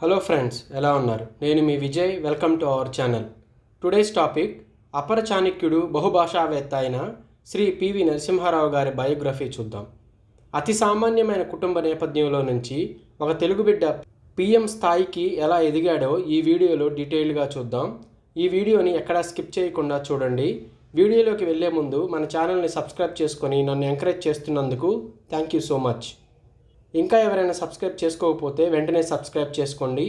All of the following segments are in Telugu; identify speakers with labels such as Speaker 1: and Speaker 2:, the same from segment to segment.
Speaker 1: హలో ఫ్రెండ్స్ ఎలా ఉన్నారు? నేను మీ Vijay welcome to our channel today's topic అపర చాణక్యుడు బహుభాషావేత్త అయిన శ్రీ పివి నరసింహారావు గారి బయోగ్రఫీ చూద్దాం. అతి సామాన్యమైన కుటుంబ నేపథ్యంలో నుంచి ఒక తెలుగు బిడ్డ పిఎం స్థాయికి ఎలా ఎదిగాడో ఈ వీడియోలో డీటెయిల్గా చూద్దాం. ఈ వీడియోని ఎక్కడా స్కిప్ చేయకుండా చూడండి. వీడియోలోకి వెళ్ళే ముందు మన ఛానల్ని సబ్స్క్రైబ్ చేసుకొని నన్ను ఎంకరేజ్ చేస్తున్నందుకు థ్యాంక్ యూ సో మచ్ ఇంకా ఎవరైనా సబ్స్క్రైబ్ చేసుకోకపోతే వెంటనే సబ్స్క్రైబ్ చేసుకోండి.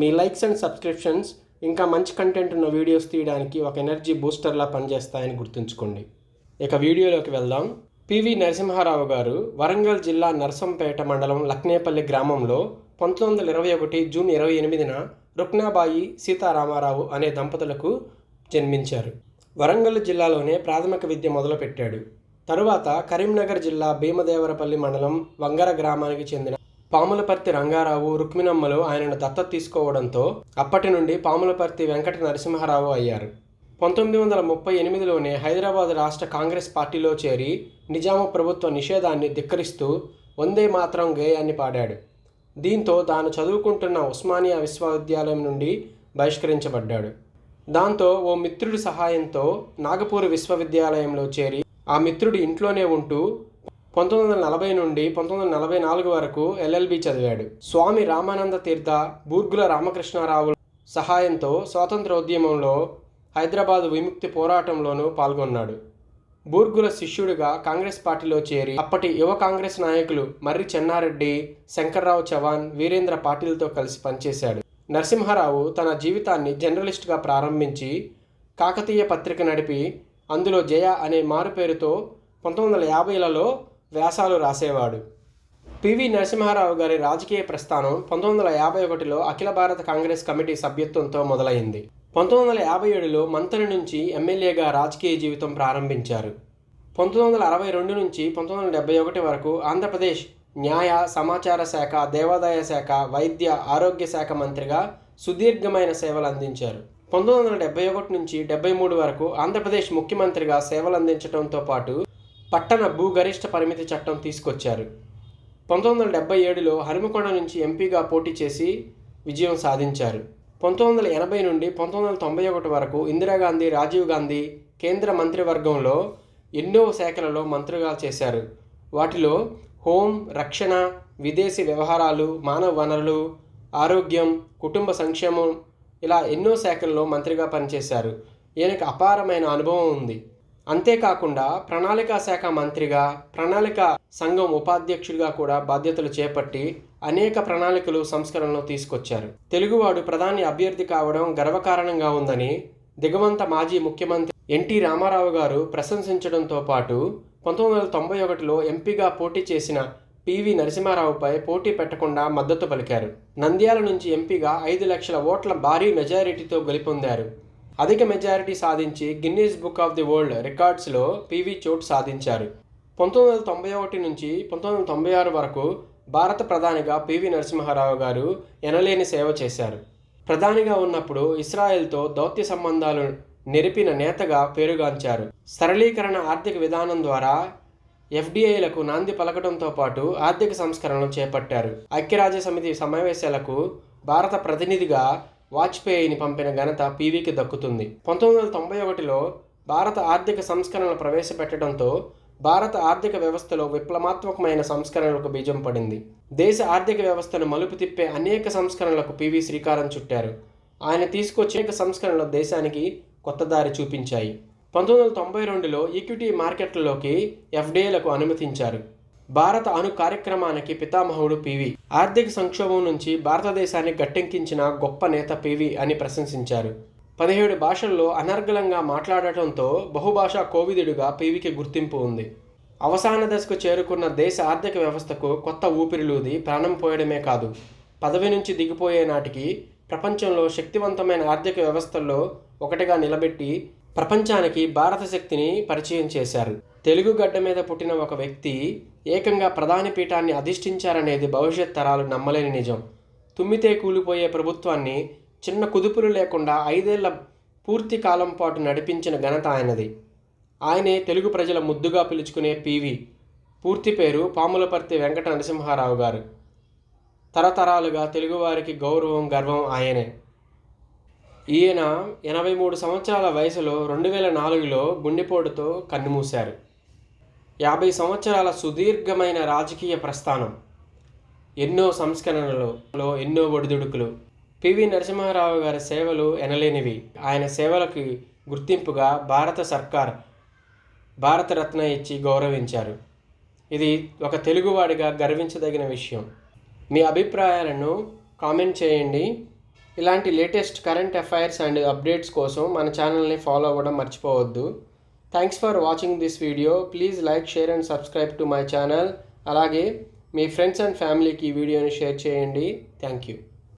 Speaker 1: మీ లైక్స్ అండ్ సబ్స్క్రిప్షన్స్ ఇంకా మంచి కంటెంట్ ఉన్న వీడియోస్ తీయడానికి ఒక ఎనర్జీ బూస్టర్లా పనిచేస్తాయని గుర్తుంచుకోండి. ఇక వీడియోలోకి వెళ్దాం. పివి నరసింహారావు గారు వరంగల్ జిల్లా నర్సంపేట మండలం లక్నేపల్లి గ్రామంలో పంతొమ్మిది వందల ఇరవై ఒకటి జూన్ ఇరవై ఎనిమిదిన రుక్నాబాయి సీతారామారావు అనే దంపతులకు జన్మించారు. వరంగల్ జిల్లాలోనే ప్రాథమిక విద్య మొదలుపెట్టాడు. తరువాత కరీంనగర్ జిల్లా భీమదేవరపల్లి మండలం వంగర గ్రామానికి చెందిన పాములపర్తి రంగారావు రుక్మిణమ్మలు ఆయనను దత్తత తీసుకోవడంతో అప్పటి నుండి పాములపర్తి వెంకట నరసింహారావు అయ్యారు. పంతొమ్మిది వందల ముప్పై ఎనిమిదిలోనే హైదరాబాద్ రాష్ట్ర కాంగ్రెస్ పార్టీలో చేరి నిజాము ప్రభుత్వ నిషేధాన్ని ధిక్కరిస్తూ వందే మాత్రం గేయాన్ని పాడాడు. దీంతో తాను చదువుకుంటున్న ఉస్మానియా విశ్వవిద్యాలయం నుండి బహిష్కరించబడ్డాడు. దాంతో ఓ మిత్రుడి సహాయంతో నాగపూర్ విశ్వవిద్యాలయంలో చేరి ఆ మిత్రుడి ఇంట్లోనే ఉంటూ పంతొమ్మిది వందల నలభై నుండి పంతొమ్మిది వందల నలభై నాలుగు వరకు ఎల్ఎల్బి చదివాడు. స్వామి రామానంద తీర్థ బూర్గుల రామకృష్ణారావు సహాయంతో స్వాతంత్రోద్యమంలో హైదరాబాద్ విముక్తి పోరాటంలోనూ పాల్గొన్నాడు. బూర్గుల శిష్యుడిగా కాంగ్రెస్ పార్టీలో చేరి అప్పటి యువ కాంగ్రెస్ నాయకులు మర్రి చెన్నారెడ్డి శంకర్రావు చవాన్ వీరేంద్ర పాటిల్తో కలిసి పనిచేశాడు. నరసింహారావు తన జీవితాన్ని జర్నలిస్ట్గా ప్రారంభించి కాకతీయ పత్రిక నడిపి అందులో జయ అనే మారు పేరుతో పంతొమ్మిది వందల యాభైలలో వ్యాసాలు రాసేవాడు. పివి నరసింహారావు గారి రాజకీయ ప్రస్థానం పంతొమ్మిది వందల యాభై ఒకటిలో అఖిల భారత కాంగ్రెస్ కమిటీ సభ్యత్వంతో మొదలైంది. పంతొమ్మిది వందల యాభై ఏడులో మంత్రి నుంచి ఎమ్మెల్యేగా రాజకీయ జీవితం ప్రారంభించారు. పంతొమ్మిది వందల అరవై రెండు నుంచి పంతొమ్మిది వందల డెబ్బై ఒకటి వరకు ఆంధ్రప్రదేశ్ న్యాయ సమాచార శాఖ దేవాదాయ శాఖ వైద్య ఆరోగ్య శాఖ మంత్రిగా సుదీర్ఘమైన సేవలు అందించారు. పంతొమ్మిది వందల డెబ్బై ఒకటి నుంచి డెబ్బై మూడు వరకు ఆంధ్రప్రదేశ్ ముఖ్యమంత్రిగా సేవలు అందించడంతో పాటు పట్టణ భూగరిష్ట పరిమితి చట్టం తీసుకొచ్చారు. పంతొమ్మిది వందల డెబ్బై ఏడులో హనుమకొండ నుంచి ఎంపీగా పోటీ చేసి విజయం సాధించారు. పంతొమ్మిది వందల ఎనభై నుండి పంతొమ్మిది వందల తొంభై ఒకటి వరకు ఇందిరాగాంధీ రాజీవ్ గాంధీ కేంద్ర మంత్రివర్గంలో ఎన్నో శాఖలలో మంత్రిగా చేశారు. వాటిలో హోం రక్షణ విదేశీ వ్యవహారాలు మానవ వనరులు ఆరోగ్యం కుటుంబ సంక్షేమం ఇలా ఎన్నో శాఖల్లో మంత్రిగా పనిచేశారు. ఈయనకు అపారమైన అనుభవం ఉంది. అంతేకాకుండా ప్రణాళికా శాఖ మంత్రిగా ప్రణాళిక సంఘం ఉపాధ్యక్షుడిగా కూడా బాధ్యతలు చేపట్టి అనేక ప్రణాళికలు సంస్కరణలు తీసుకొచ్చారు. తెలుగువాడు ప్రధాని అభ్యర్థి కావడం గర్వకారణంగా ఉందని దిగవంత మాజీ ముఖ్యమంత్రి ఎన్టీ రామారావు గారు ప్రశంసించడంతో పాటు పంతొమ్మిది వందల తొంభై ఒకటిలో ఎంపీగా పోటీ చేసిన పివి నరసింహారావుపై పోటీ పెట్టకుండా మద్దతు పలికారు. నంద్యాల నుంచి ఎంపీగా ఐదు లక్షల ఓట్ల భారీ మెజారిటీతో గెలుపొందారు. అధిక మెజారిటీ సాధించి Guinness Book of the World రికార్డ్స్లో PV చోటు సాధించారు. పంతొమ్మిది వందల తొంభై ఒకటి నుంచి పంతొమ్మిది వందల తొంభై ఆరు వరకు భారత ప్రధానిగా పివి నరసింహారావు గారు ఎనలేని సేవ చేశారు. ప్రధానిగా ఉన్నప్పుడు ఇస్రాయెల్తో దౌత్య సంబంధాలు నెరిపిన నేతగా పేరుగాంచారు. సరళీకరణ ఆర్థిక విధానం ద్వారా ఎఫ్డిఐలకు నాంది పలకడంతో పాటు ఆర్థిక సంస్కరణలు చేపట్టారు. ఐక్యరాజ్య సమితి సమావేశాలకు భారత ప్రతినిధిగా వాజ్పేయిని పంపిన ఘనత పీవీకి దక్కుతుంది. పంతొమ్మిది వందల తొంభై ఒకటిలో భారత ఆర్థిక సంస్కరణలు ప్రవేశపెట్టడంతో భారత ఆర్థిక వ్యవస్థలో విప్లవాత్మకమైన సంస్కరణలకు బీజం పడింది. దేశ ఆర్థిక వ్యవస్థను మలుపు తిప్పే అనేక సంస్కరణలకు పివి శ్రీకారం చుట్టారు. ఆయన తీసుకొచ్చే సంస్కరణలు దేశానికి కొత్త దారి చూపించాయి. పంతొమ్మిది వందల తొంభై రెండులో ఈక్విటీ మార్కెట్లలోకి ఎఫ్డిఐలకు అనుమతించారు. భారత అణు కార్యక్రమానికి పితామహుడు పివి. ఆర్థిక సంక్షోభం నుంచి భారతదేశాన్ని గట్టెక్కించిన గొప్ప నేత పివి అని ప్రశంసించారు. పదిహేడు భాషల్లో అనర్గళంగా మాట్లాడటంతో బహుభాషా కోవిదుడిగా పివికి గుర్తింపు ఉంది. అవసాన దశకు చేరుకున్న దేశ ఆర్థిక వ్యవస్థకు కొత్త ఊపిరిలూది ప్రాణం పోయడమే కాదు. పదవి నుంచి దిగిపోయే నాటికి ప్రపంచంలో శక్తివంతమైన ఆర్థిక వ్యవస్థల్లో ఒకటిగా నిలబెట్టి ప్రపంచానికి భారత శక్తిని పరిచయం చేశారు. తెలుగు గడ్డ మీద పుట్టిన ఒక వ్యక్తి ఏకంగా ప్రధాని పీఠాన్ని అధిష్ఠించారనేది భవిష్యత్ తరాలు నమ్మలేని నిజం. తుమ్మితే కూలిపోయే ప్రభుత్వాన్ని చిన్న కుదుపులు లేకుండా ఐదేళ్ళ పూర్తి కాలం పాటు నడిపించిన ఘనత ఆయనది. ఆయనే తెలుగు ప్రజల ముద్దుగా పిలుచుకునే పీవి. పూర్తి పేరు పాములపర్తి వెంకట నరసింహారావు గారు. తరతరాలుగా తెలుగువారికి గౌరవం గర్వం ఆయనే. ఈయన ఎనభై మూడు సంవత్సరాల వయసులో రెండు వేల నాలుగులో గుండెపోటుతో కన్నుమూశారు. యాభై సంవత్సరాల సుదీర్ఘమైన రాజకీయ ప్రస్థానం ఎన్నో సంస్కరణలలో ఎన్నో ఒడిదుడుకులు. పివి నరసింహారావు గారి సేవలు ఎనలేనివి. ఆయన సేవలకు గుర్తింపుగా భారత సర్కార్ భారతరత్న ఇచ్చి గౌరవించారు. ఇది ఒక తెలుగువాడిగా గర్వించదగిన విషయం. మీ అభిప్రాయాలను కామెంట్ చేయండి. ఇలాంటి latest current affairs and updates కోసం మన ఛానల్ని ఫాలో అవ్వడం మర్చిపోవద్దు. Thanks for watching this video please like share and subscribe to my channel అలాగే మీ ఫ్రెండ్స్ అండ్ ఫ్యామిలీకి ఈ వీడియోని షేర్ చేయండి. Thank you